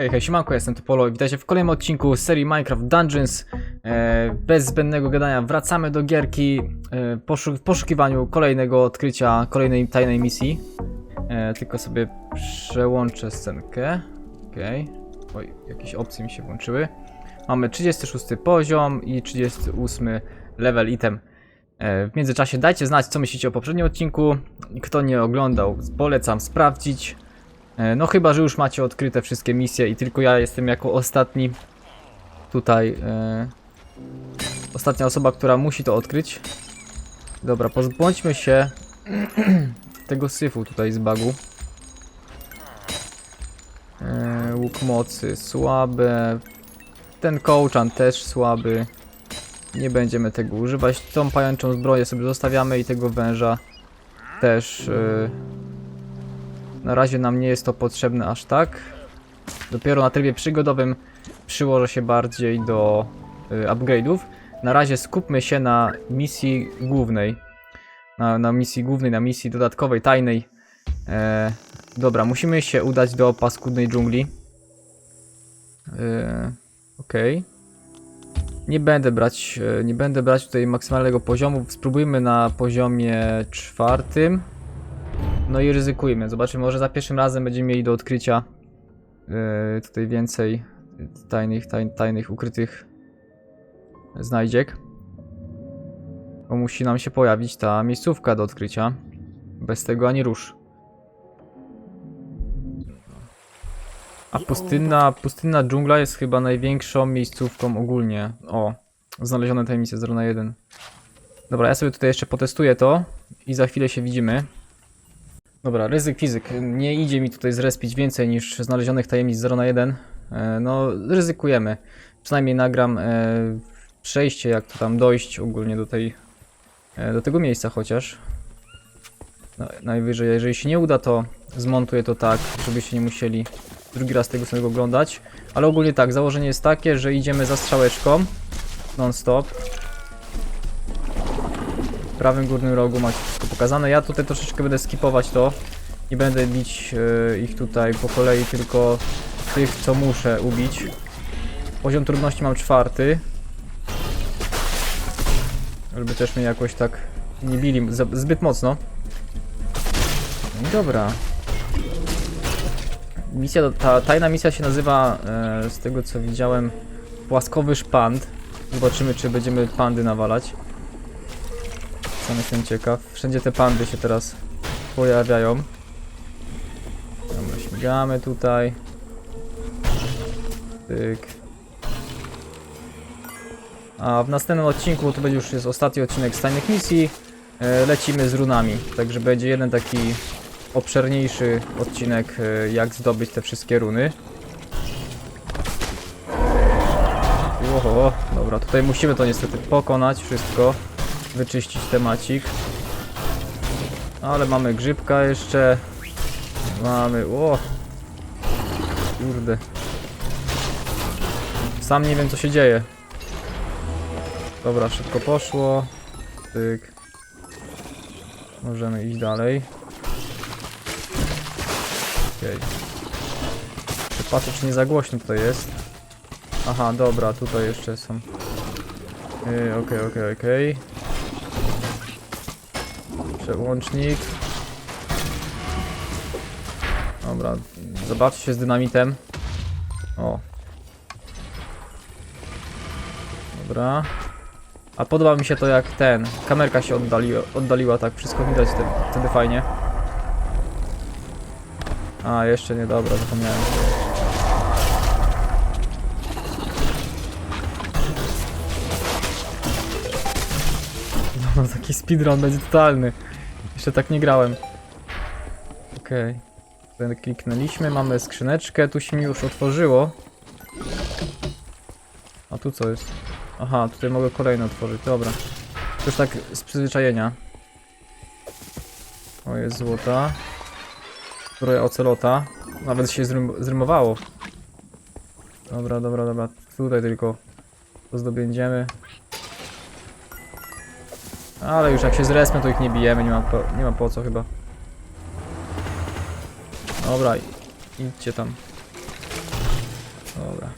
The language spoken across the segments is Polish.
Hej, hej, siemanko, jestem Topolo i witajcie w kolejnym odcinku serii Minecraft Dungeons. E, bez zbędnego gadania wracamy do gierki e, poszu w poszukiwaniu kolejnego odkrycia, kolejnej tajnej misji. E, tylko sobie przełączę scenkę. Okej. Oj, jakieś opcje mi się włączyły. Mamy 36 poziom i 38 level item. E, w międzyczasie dajcie znać, co myślicie o poprzednim odcinku. Kto nie oglądał, polecam sprawdzić. E, No chyba, że już macie odkryte wszystkie misje i tylko ja jestem jako ostatni tutaj e, ostatnia osoba, która musi to odkryć. Dobra, pozbądźmy się tego syfu tutaj z bagu. E, łuk mocy słabe. Ten kołczan też słaby. Nie będziemy tego używać. Tą pajęczą zbroję sobie zostawiamy i tego węża też. E, na razie nam nie jest to potrzebne aż tak. Dopiero na trybie przygodowym przyłożę się bardziej do y, upgrade'ów. Na razie skupmy się na misji głównej. Na, na misji głównej, na misji dodatkowej, tajnej. E, dobra, musimy się udać do paskudnej dżungli. E, Okej. Nie będę brać, e, nie będę brać tutaj maksymalnego poziomu. Spróbujmy na poziomie czwartym. No i ryzykujmy. Zobaczymy, może za pierwszym razem będziemy mieli do odkrycia yy, tutaj więcej tajnych, taj, tajnych, ukrytych znajdziek. Bo musi nam się pojawić ta miejscówka do odkrycia. Bez tego ani rusz. A pustynna, pustynna dżungla jest chyba największą miejscówką ogólnie. O, znalezione tajemnice 0 na 1. Dobra, ja sobie tutaj jeszcze potestuję to i za chwilę się widzimy. Dobra, ryzyk fizyk. Nie idzie mi tutaj zrespić więcej niż znalezionych tajemnic 0 na 1. E, no, ryzykujemy. Przynajmniej nagram e, przejście, jak to tam dojść ogólnie do tej, e, do tego miejsca chociaż. No, najwyżej, jeżeli się nie uda, to zmontuję to tak, żebyście nie musieli drugi raz tego samego oglądać. Ale ogólnie tak, założenie jest takie, że idziemy za strzałeczką non-stop. W prawym górnym rogu macie wszystko pokazane. Ja tutaj troszeczkę będę skipować to. Nie będę bić e, ich tutaj po kolei, tylko tych, co muszę ubić. Poziom trudności mam czwarty. Żeby też mnie jakoś tak nie bili zbyt mocno. No dobra. Misja, ta tajna misja się nazywa, e, z tego co widziałem, Płaskowy Szpand. Zobaczymy, czy będziemy pandy nawalać. Sam jestem ciekaw. Wszędzie te pandy się teraz pojawiają. Dobra, śmigamy tutaj. Tyk. A w następnym odcinku, to będzie już jest ostatni odcinek z tajnych misji, e, lecimy z runami. Także będzie jeden taki obszerniejszy odcinek, e, jak zdobyć te wszystkie runy. Oho, dobra, tutaj musimy to niestety pokonać wszystko wyczyścić temacik. Ale mamy grzybka jeszcze. Mamy. O! Kurde. Sam nie wiem co się dzieje. Dobra, szybko poszło. Tyk. Możemy iść dalej. Okej. Okay. Patrzę czy nie za głośno tutaj jest. Aha, dobra, tutaj jeszcze są. Yy, Okej, okej, okej. Przełącznik. Dobra, zobaczcie się z dynamitem. O. Dobra. A podoba mi się to jak ten, kamerka się oddaliła, oddaliła tak, wszystko widać wtedy, wtedy fajnie. A, jeszcze nie, dobra, zapomniałem. No taki speedrun będzie totalny. Jeszcze tak nie grałem. Okej. Okay. Kliknęliśmy, mamy skrzyneczkę, tu się mi już otworzyło. A tu co jest? Aha, tutaj mogę kolejne otworzyć, dobra. To już tak z przyzwyczajenia. O, jest złota. Zbroja ocelota. Nawet się zrym zrymowało. Dobra, dobra, dobra. Tutaj tylko to zdobędziemy. Ale już jak się zresmy, to ich nie bijemy, nie ma po, nie ma po co chyba. Dobra, idźcie tam. Dobra.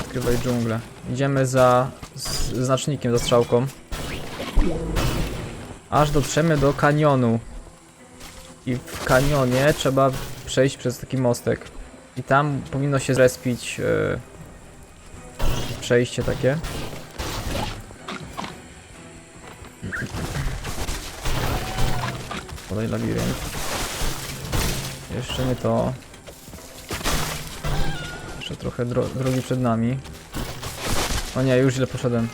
Odkrywaj dżunglę. Idziemy za znacznikiem, za strzałką. Aż dotrzemy do kanionu. I w kanionie trzeba przejść przez taki mostek. I tam powinno się zrespić e, przejście takie. Podaj labirynt. Jeszcze nie to. Jeszcze trochę dro drogi przed nami. O nie, już źle poszedłem.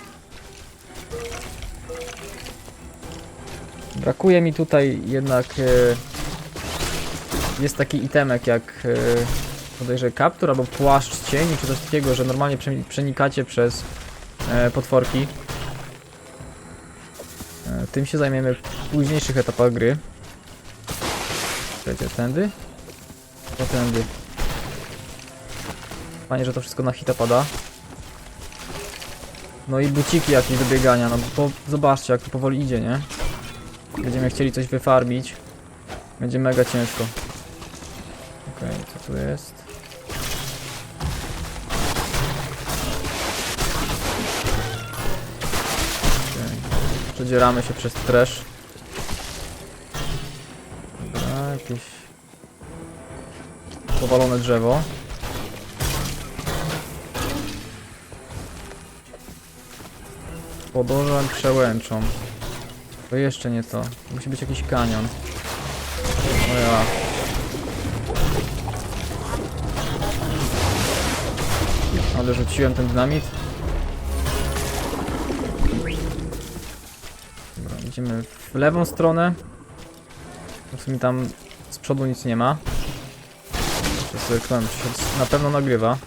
Brakuje mi tutaj jednak... E, jest taki itemek jak... E, podejrzewam kaptur albo płaszcz cieni, czy coś takiego, że normalnie prze- przenikacie przez e, potworki. E, tym się zajmiemy w późniejszych etapach gry. Czekajcie, tędy? To tędy. Fajnie, że to wszystko na hita pada. No i buciki jakieś do biegania, no bo zobaczcie jak to powoli idzie, nie? Będziemy chcieli coś wyfarbić. Będzie mega ciężko. Okej, co tu jest? Przedzieramy się przez trash. Jakieś powalone drzewo. Podążam przełęczą. To jeszcze nie to. Musi być jakiś kanion. O ja. Ale rzuciłem ten dynamit. Dobra, idziemy w lewą stronę. W sumie tam przodu nic nie ma. Kliknąłem, czy się na pewno nagrywa.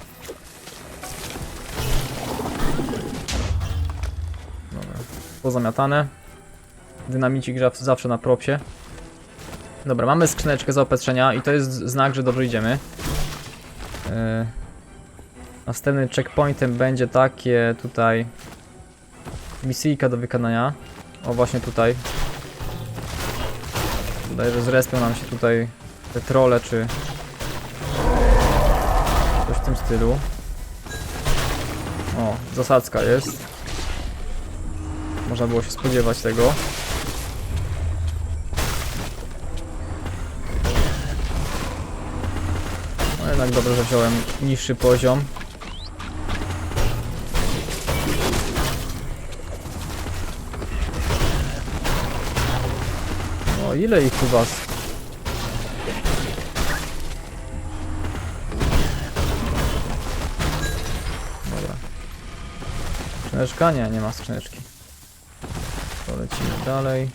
Dobra, pozamiatane. Dynamicik zaw- zawsze na propsie. Dobra, mamy skrzyneczkę zaopatrzenia i to jest znak, że dobrze idziemy. Yy, następnym checkpointem będzie takie tutaj misyjka do wykonania. O, właśnie tutaj. Wydaje, że zrespią nam się tutaj te trole, czy coś w tym stylu. O, zasadzka jest. Można było się spodziewać tego. No jednak dobrze, że wziąłem niższy poziom. Ile ich u was? Dobra. Skrzyneczka? Nie, nie ma skrzyneczki. To lecimy dalej.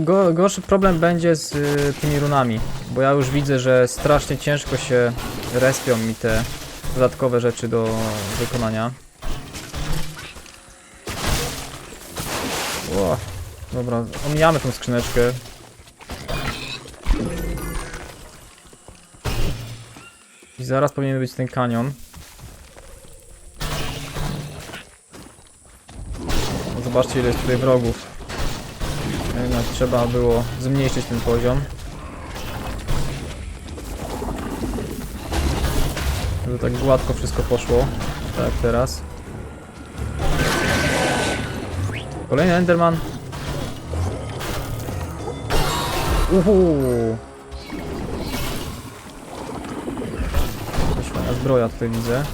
Go, gorszy problem będzie z y, tymi runami, bo ja już widzę, że strasznie ciężko się respią mi te dodatkowe rzeczy do wykonania. Ło, dobra, omijamy tą skrzyneczkę. I zaraz powinien być ten kanion. Zobaczcie ile jest tutaj wrogów. Jednak trzeba było zmniejszyć ten poziom. Żeby tak gładko wszystko poszło. Tak teraz. Kolejny Enderman. Uhu. Jakaś fajna zbroja tutaj widzę.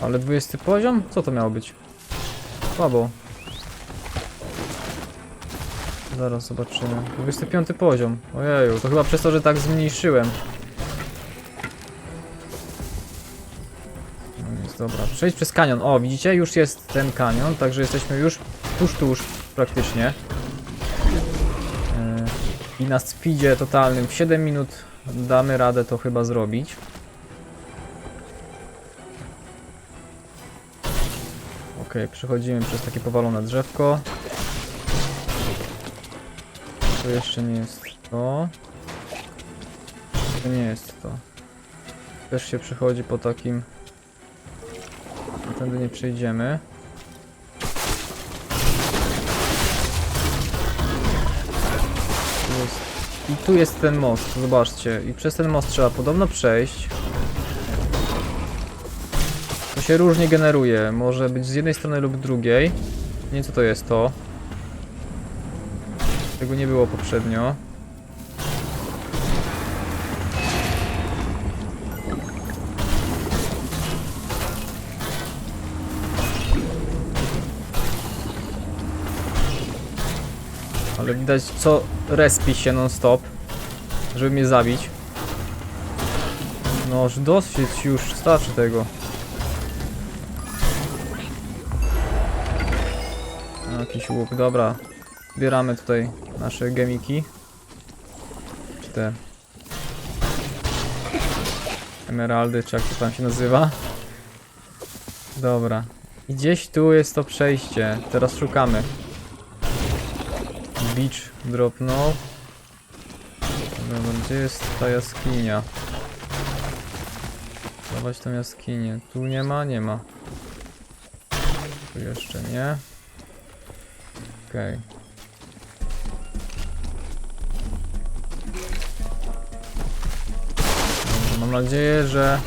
Ale 20 poziom? Co to miało być? Słabo. Zaraz zobaczymy. 25 poziom. Ojeju, to chyba przez to, że tak zmniejszyłem. No jest dobra. Przejdź przez kanion. O, widzicie? Już jest ten kanion, także jesteśmy już tuż, tuż praktycznie. Yy, I na speedzie totalnym w 7 minut damy radę to chyba zrobić. Ok, przechodzimy przez takie powalone drzewko. To jeszcze nie jest to. To nie jest to. Też się przechodzi po takim... Tędy nie przejdziemy. I tu jest ten most, zobaczcie. I przez ten most trzeba podobno przejść. To się różnie generuje. Może być z jednej strony lub drugiej. Nie co to jest to. Tego nie było poprzednio. Ale widać co respi się non stop, żeby mnie zabić. No już dosyć już, starczy tego. No, Jakiś łuk, dobra. Zbieramy tutaj nasze gemiki. Czy te... Emeraldy, czy jak to tam się nazywa. Dobra. I gdzieś tu jest to przejście. Teraz szukamy. Beach dropnął. Dobra, gdzie jest ta jaskinia? Dawać tą jaskinię. Tu nie ma? Nie ma. Tu jeszcze nie. Okej. Dobra, Mam nadzieję, że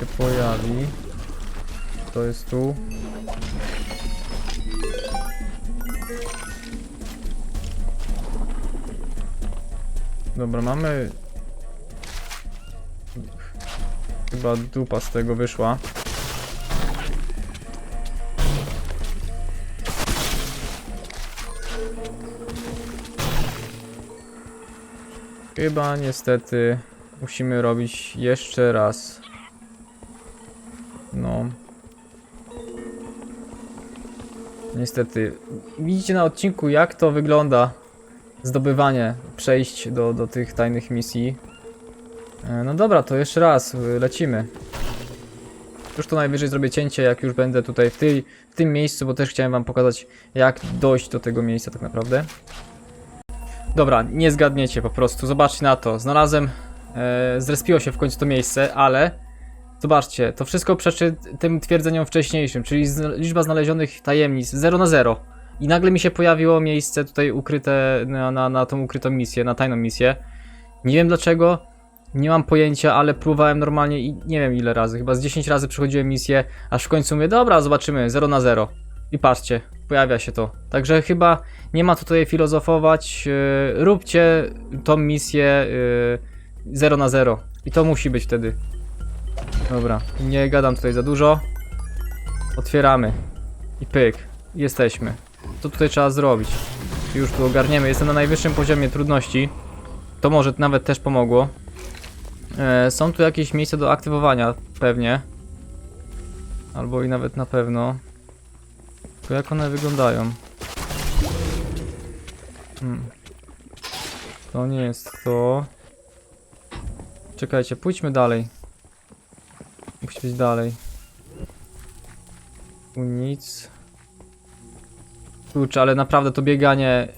się pojawi. To jest tu. Dobra, mamy... Chyba dupa z tego wyszła. Chyba niestety musimy robić jeszcze raz. No. Niestety. Widzicie na odcinku jak to wygląda zdobywanie, przejść do, do tych tajnych misji. E, No dobra, to jeszcze raz, y, lecimy. Już to najwyżej zrobię cięcie, jak już będę tutaj w, tej, w tym miejscu, bo też chciałem wam pokazać, jak dojść do tego miejsca tak naprawdę. Dobra, nie zgadniecie po prostu, zobaczcie na to. Znalazłem, e, zrespiło się w końcu to miejsce, ale zobaczcie, to wszystko przeczy tym twierdzeniom wcześniejszym, czyli zna- liczba znalezionych tajemnic 0 na 0. I nagle mi się pojawiło miejsce tutaj ukryte na, na, na tą ukrytą misję, na tajną misję. Nie wiem dlaczego, nie mam pojęcia, ale próbowałem normalnie i nie wiem ile razy, chyba z 10 razy przechodziłem misję, aż w końcu mówię, dobra, zobaczymy, 0 na 0. I patrzcie, pojawia się to. Także chyba nie ma tutaj filozofować, yy, róbcie tą misję yy, 0 na 0. I to musi być wtedy. Dobra, nie gadam tutaj za dużo. Otwieramy. I pyk. Jesteśmy. Co tutaj trzeba zrobić? Już tu ogarniemy. Jestem na najwyższym poziomie trudności. To może nawet też pomogło. E, są tu jakieś miejsca do aktywowania, pewnie. Albo i nawet na pewno. To jak one wyglądają? Hmm. To nie jest to. Czekajcie, pójdźmy dalej. Musi być dalej. Tu nic. Kurczę, ale naprawdę to bieganie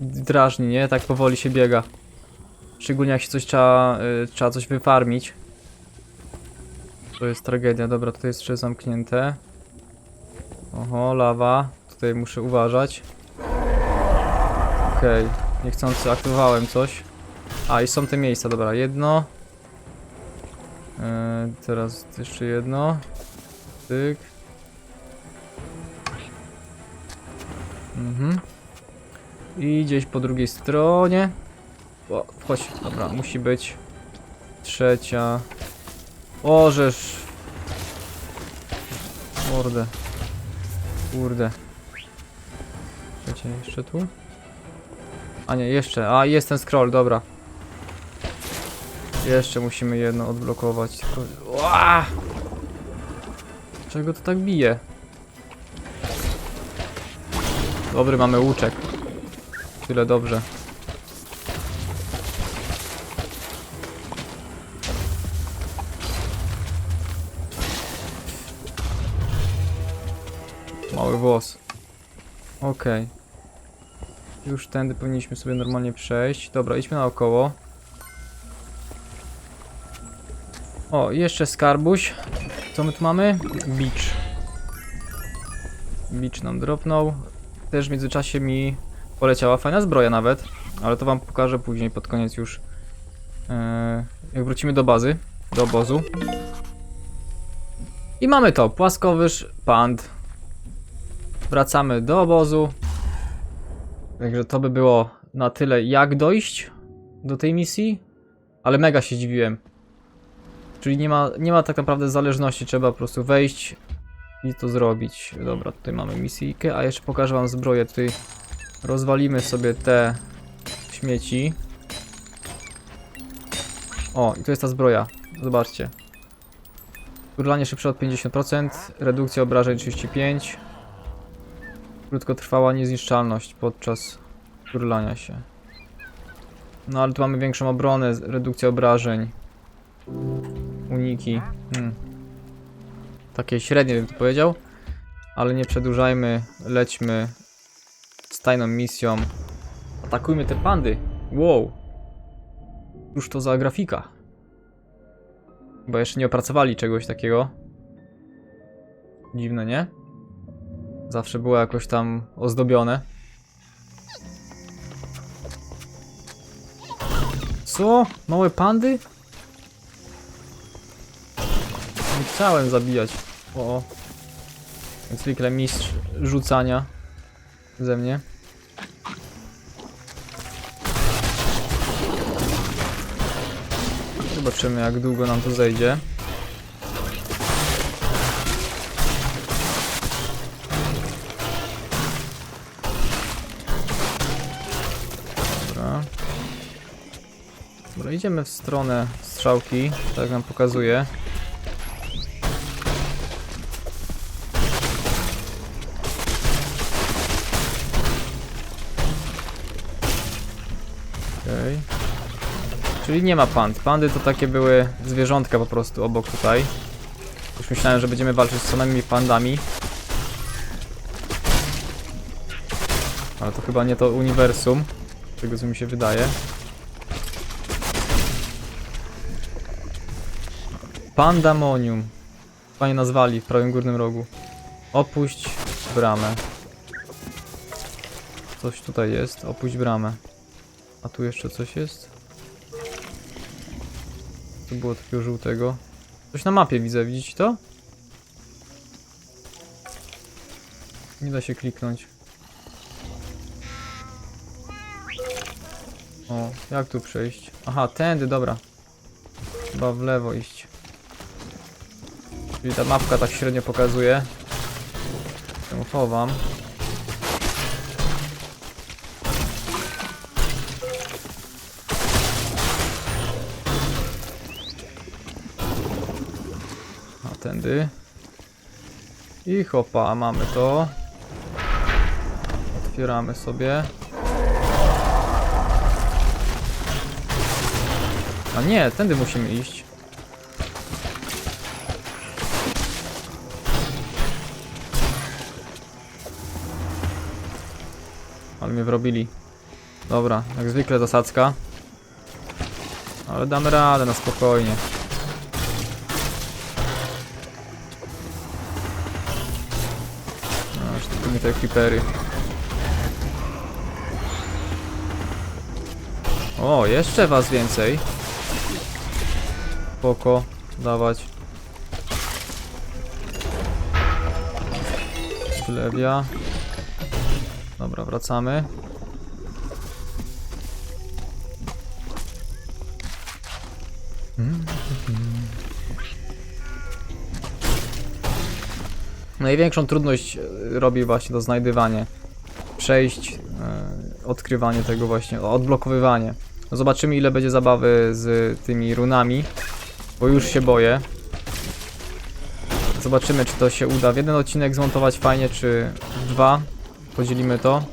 drażni, nie? Tak powoli się biega. Szczególnie jak się coś trzeba, y, trzeba coś wyfarmić. To jest tragedia. Dobra, tutaj jest jeszcze zamknięte. Oho, lawa. Tutaj muszę uważać. Okej, niechcący aktywowałem coś. A, i są te miejsca, dobra. Jedno. E, teraz jeszcze jedno. Tyk. Mhm. I gdzieś po drugiej stronie. O, chodź, dobra, musi być trzecia. O, żeż. Mordę. Kurde. Trzecia jeszcze tu? A nie, jeszcze. A, jest ten scroll, dobra. Jeszcze musimy jedno odblokować. Tylko... Czego to tak bije? Dobry, mamy łuczek. Tyle dobrze. Mały włos. Okej. Już tędy powinniśmy sobie normalnie przejść. Dobra, idźmy naokoło. O, jeszcze skarbuś. Co my tu mamy? Beach. Beach nam dropnął. Też w międzyczasie mi poleciała fajna zbroja nawet. Ale to wam pokażę później, pod koniec już. E, jak wrócimy do bazy, do obozu. I mamy to, płaskowyż pand. Wracamy do obozu. Także to by było na tyle, jak dojść do tej misji. Ale mega się dziwiłem. Czyli nie ma, nie ma tak naprawdę zależności, trzeba po prostu wejść i to zrobić. Dobra, tutaj mamy misyjkę, a jeszcze pokażę wam zbroję. Tutaj rozwalimy sobie te śmieci. O, i to jest ta zbroja. Zobaczcie. Turlanie szybsze od 50%, redukcja obrażeń 35%. Krótkotrwała niezniszczalność podczas turlania się. No ale tu mamy większą obronę, redukcja obrażeń. Uniki. Hmm. Takie średnie bym to powiedział. Ale nie przedłużajmy, lećmy z tajną misją. Atakujmy te pandy. Wow. Już to za grafika. Bo jeszcze nie opracowali czegoś takiego. Dziwne, nie? Zawsze było jakoś tam ozdobione. Co? Małe pandy? Nie chciałem zabijać. O. Jak zwykle mistrz rzucania ze mnie. Zobaczymy jak długo nam to zejdzie. Dobra. Idziemy w stronę strzałki, tak nam pokazuje. Czyli nie ma pand. Pandy to takie były zwierzątka po prostu obok tutaj. Już myślałem, że będziemy walczyć z samymi pandami. Ale to chyba nie to uniwersum. Tego co mi się wydaje. Pandamonium. Panie nazwali w prawym górnym rogu. Opuść bramę. Coś tutaj jest. Opuść bramę. A tu jeszcze coś jest? Tu było takiego żółtego. Coś na mapie widzę, widzicie to? Nie da się kliknąć. O, jak tu przejść? Aha, tędy, dobra. Chyba w lewo iść. Czyli ta mapka tak średnio pokazuje. Ją chowam. Tędy. I hopa, mamy to. Otwieramy sobie. A nie, tędy musimy iść. Ale mnie wrobili. Dobra, jak zwykle zasadzka. Ale damy radę na spokojnie. Te creepery. O, jeszcze was więcej. Spoko, dawać. Plewia. Dobra, wracamy. Największą trudność e, robi właśnie to znajdywanie przejść, e, odkrywanie tego właśnie, odblokowywanie. No zobaczymy ile będzie zabawy z tymi runami, bo już się boję. Zobaczymy czy to się uda w jeden odcinek zmontować fajnie, czy w dwa. Podzielimy to.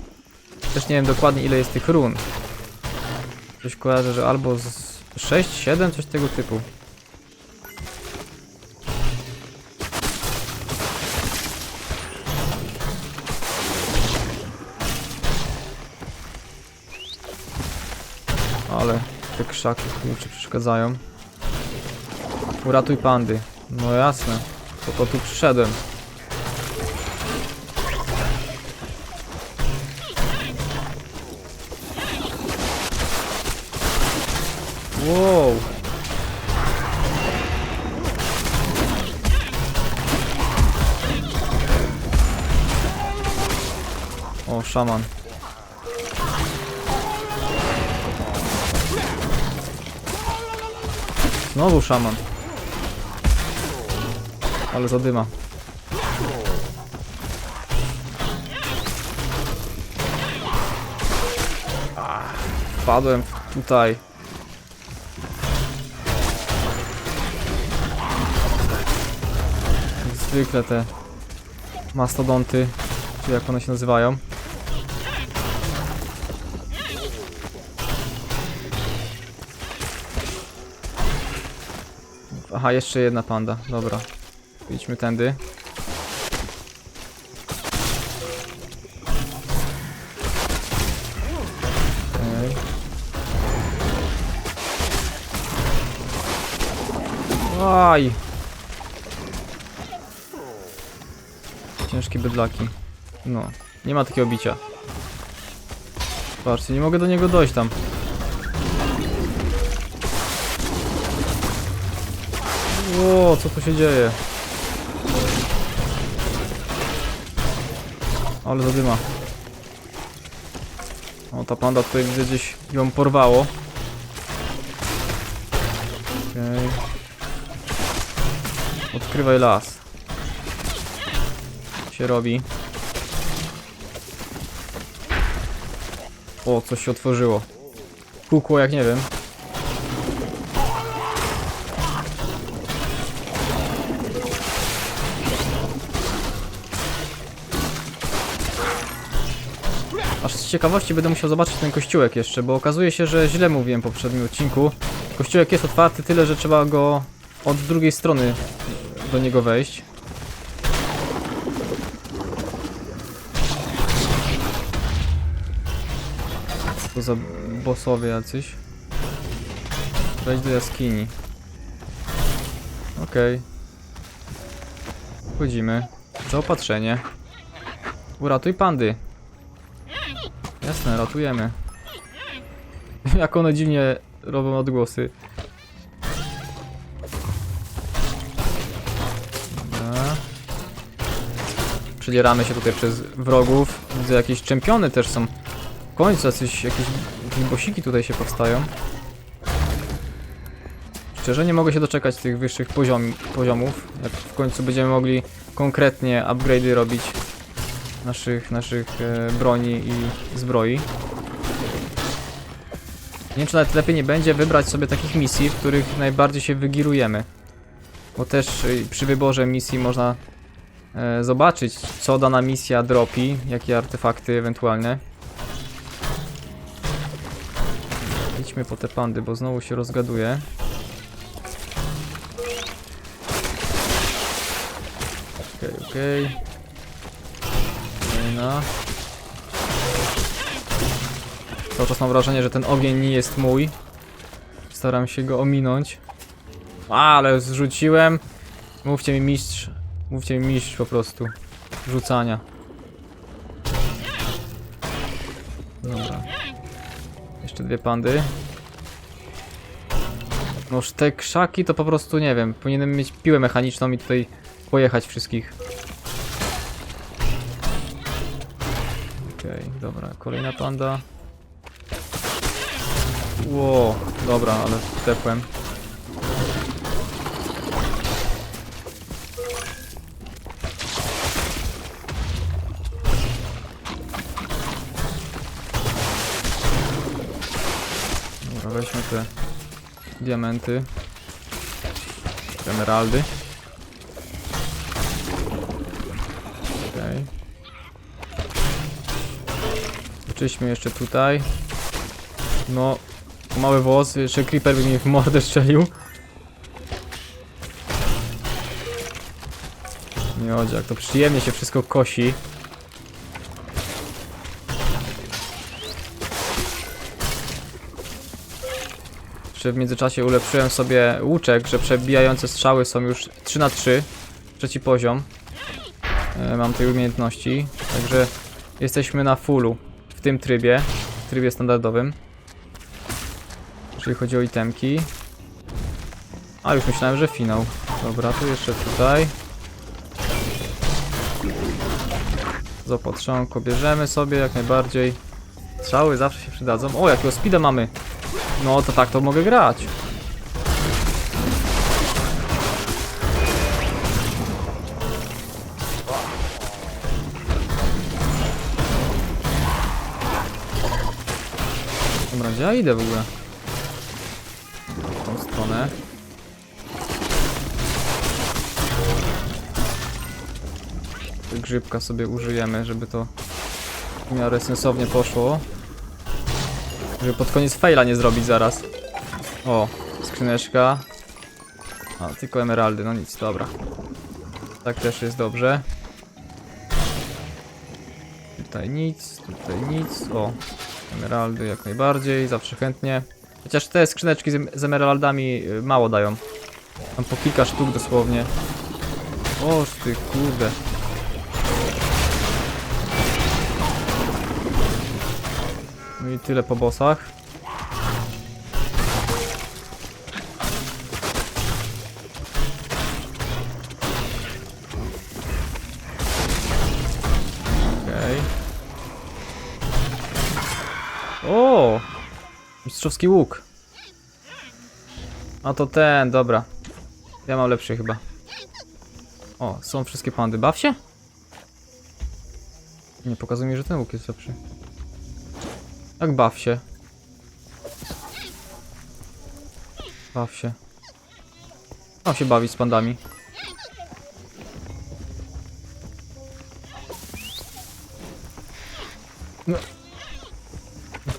Też nie wiem dokładnie ile jest tych run. Coś kojarzę, że albo z 6, 7, coś tego typu. Te krzaki kurczę przeszkadzają. Uratuj pandy. No jasne. Po to tu przyszedłem. Wow. O, szaman. Znowu szaman. Ale zadyma. Ach, Wpadłem tutaj. Jak zwykle te mastodonty, czy jak one się nazywają. Aha, jeszcze jedna panda, dobra. Idźmy tędy. Okej. Aj! Ciężkie bydlaki. No, nie ma takiego bicia. Patrzcie, nie mogę do niego dojść tam. O, co tu się dzieje? Ale zadyma. O, ta panda tutaj gdzieś ją porwało. Okej. Odkrywaj las. Się robi. O, coś się otworzyło. Kukło jak nie wiem. Ciekawości będę musiał zobaczyć ten kościółek jeszcze, bo okazuje się, że źle mówiłem w poprzednim odcinku. Kościółek jest otwarty tyle, że trzeba go od drugiej strony do niego wejść. To za bossowie jacyś? Wejdź do jaskini. Okej. Wchodzimy. Zaopatrzenie. Uratuj pandy. Jasne, ratujemy. Jak one dziwnie robią odgłosy. Dobra. Przedzieramy się tutaj przez wrogów. Widzę jakieś czempiony też są. W końcu jacyś, jakieś, jakieś bosiki tutaj się powstają. Szczerze nie mogę się doczekać tych wyższych poziom, poziomów. Jak w końcu będziemy mogli konkretnie upgrade'y robić naszych, naszych e, broni i zbroi. Nie wiem, czy nawet lepiej nie będzie wybrać sobie takich misji, w których najbardziej się wygirujemy. Bo też y, przy wyborze misji można e, zobaczyć, co dana misja dropi, jakie artefakty ewentualne. Idźmy po te pandy, bo znowu się rozgaduje. Okej, okej. Kolejna. Cały czas mam wrażenie, że ten ogień nie jest mój. Staram się go ominąć. Ale zrzuciłem. Mówcie mi mistrz. Mówcie mi mistrz po prostu. Rzucania. Dobra. Jeszcze dwie pandy. Noż te krzaki to po prostu nie wiem. Powinienem mieć piłę mechaniczną i tutaj pojechać wszystkich. Dobra, kolejna panda. Ło, dobra, ale tepłem. Dobra, weźmy te diamenty. Emeraldy. Okej. Czyśmy jeszcze tutaj. No, mały włos, jeszcze creeper by mi w mordę strzelił. Chodzi, jak to przyjemnie się wszystko kosi. Jeszcze w międzyczasie ulepszyłem sobie łuczek, że przebijające strzały są już 3 na 3 trzeci poziom. E, mam tej umiejętności, także jesteśmy na fullu w tym trybie, w trybie standardowym. Jeżeli chodzi o itemki. A, już myślałem, że finał. Dobra, to jeszcze tutaj. Zaopatrzonko bierzemy sobie jak najbardziej. Strzały zawsze się przydadzą. O, jakiego speeda mamy. No to tak to mogę grać. Gdzie ja idę w ogóle? W tą stronę. Grzybka sobie użyjemy, żeby to w miarę sensownie poszło. Żeby pod koniec faila nie zrobić zaraz. O, skrzyneczka. A, tylko emeraldy, no nic, dobra. Tak też jest dobrze. Tutaj nic, tutaj nic. O, emeraldy jak najbardziej, zawsze chętnie. Chociaż te skrzyneczki z, z emeraldami y, mało dają. Tam po kilka sztuk dosłownie. Oż ty kurde. No i tyle po bossach. Mistrzowski łuk. A to ten, dobra. Ja mam lepszy chyba. O, są wszystkie pandy. Baw się? Nie pokazuje mi, że ten łuk jest lepszy. Jak baw się? Baw się. Mam się bawić z pandami.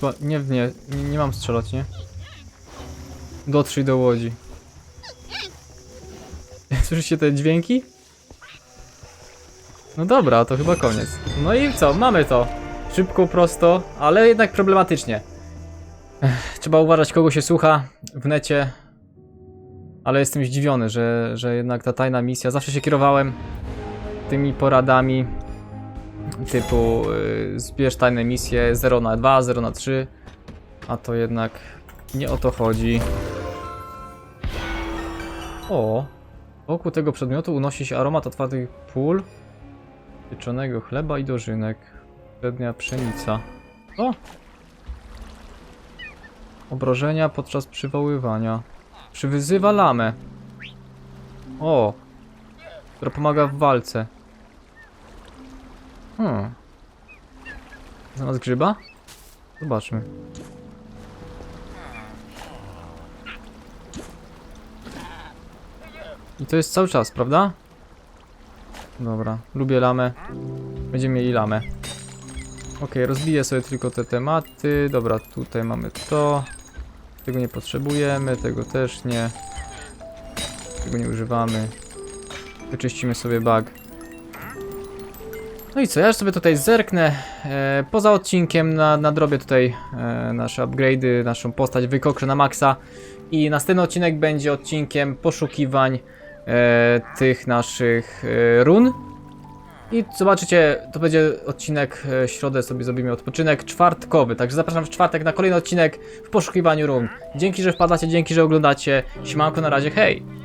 Chyba nie, nie, nie, nie mam strzelać, nie? Dotrzyj do łodzi. Słyszycie te dźwięki? No dobra, to chyba koniec. No i co, mamy to. Szybko, prosto, ale jednak problematycznie. Trzeba uważać, kogo się słucha w necie. Ale jestem zdziwiony, że, że jednak ta tajna misja. Zawsze się kierowałem tymi poradami typu y, zbierz tajne misje 0 na 2, 0 na 3. A to jednak nie o to chodzi. O, wokół tego przedmiotu unosi się aromat otwartych pól, pieczonego chleba i dożynek. Średnia pszenica. O! Obrażenia podczas przywoływania. Przywyzywa lamę. O! Która pomaga w walce. Hmm. Zamiast grzyba? Zobaczmy. I to jest cały czas, prawda? Dobra, lubię lamę. Będziemy mieli lamę. Ok, rozbiję sobie tylko te tematy. Dobra, tutaj mamy to. Tego nie potrzebujemy, tego też nie. Tego nie używamy. Wyczyścimy sobie bug. No i co, ja już sobie tutaj zerknę. E, poza odcinkiem na, nadrobię tutaj e, nasze upgrade'y, naszą postać wykokszę na maksa. I następny odcinek będzie odcinkiem poszukiwań e, tych naszych e, run. I zobaczycie, to będzie odcinek, e, środę sobie zrobimy odpoczynek czwartkowy, także zapraszam w czwartek na kolejny odcinek w poszukiwaniu run. Dzięki, że wpadacie, dzięki, że oglądacie. Siemanko, na razie, hej!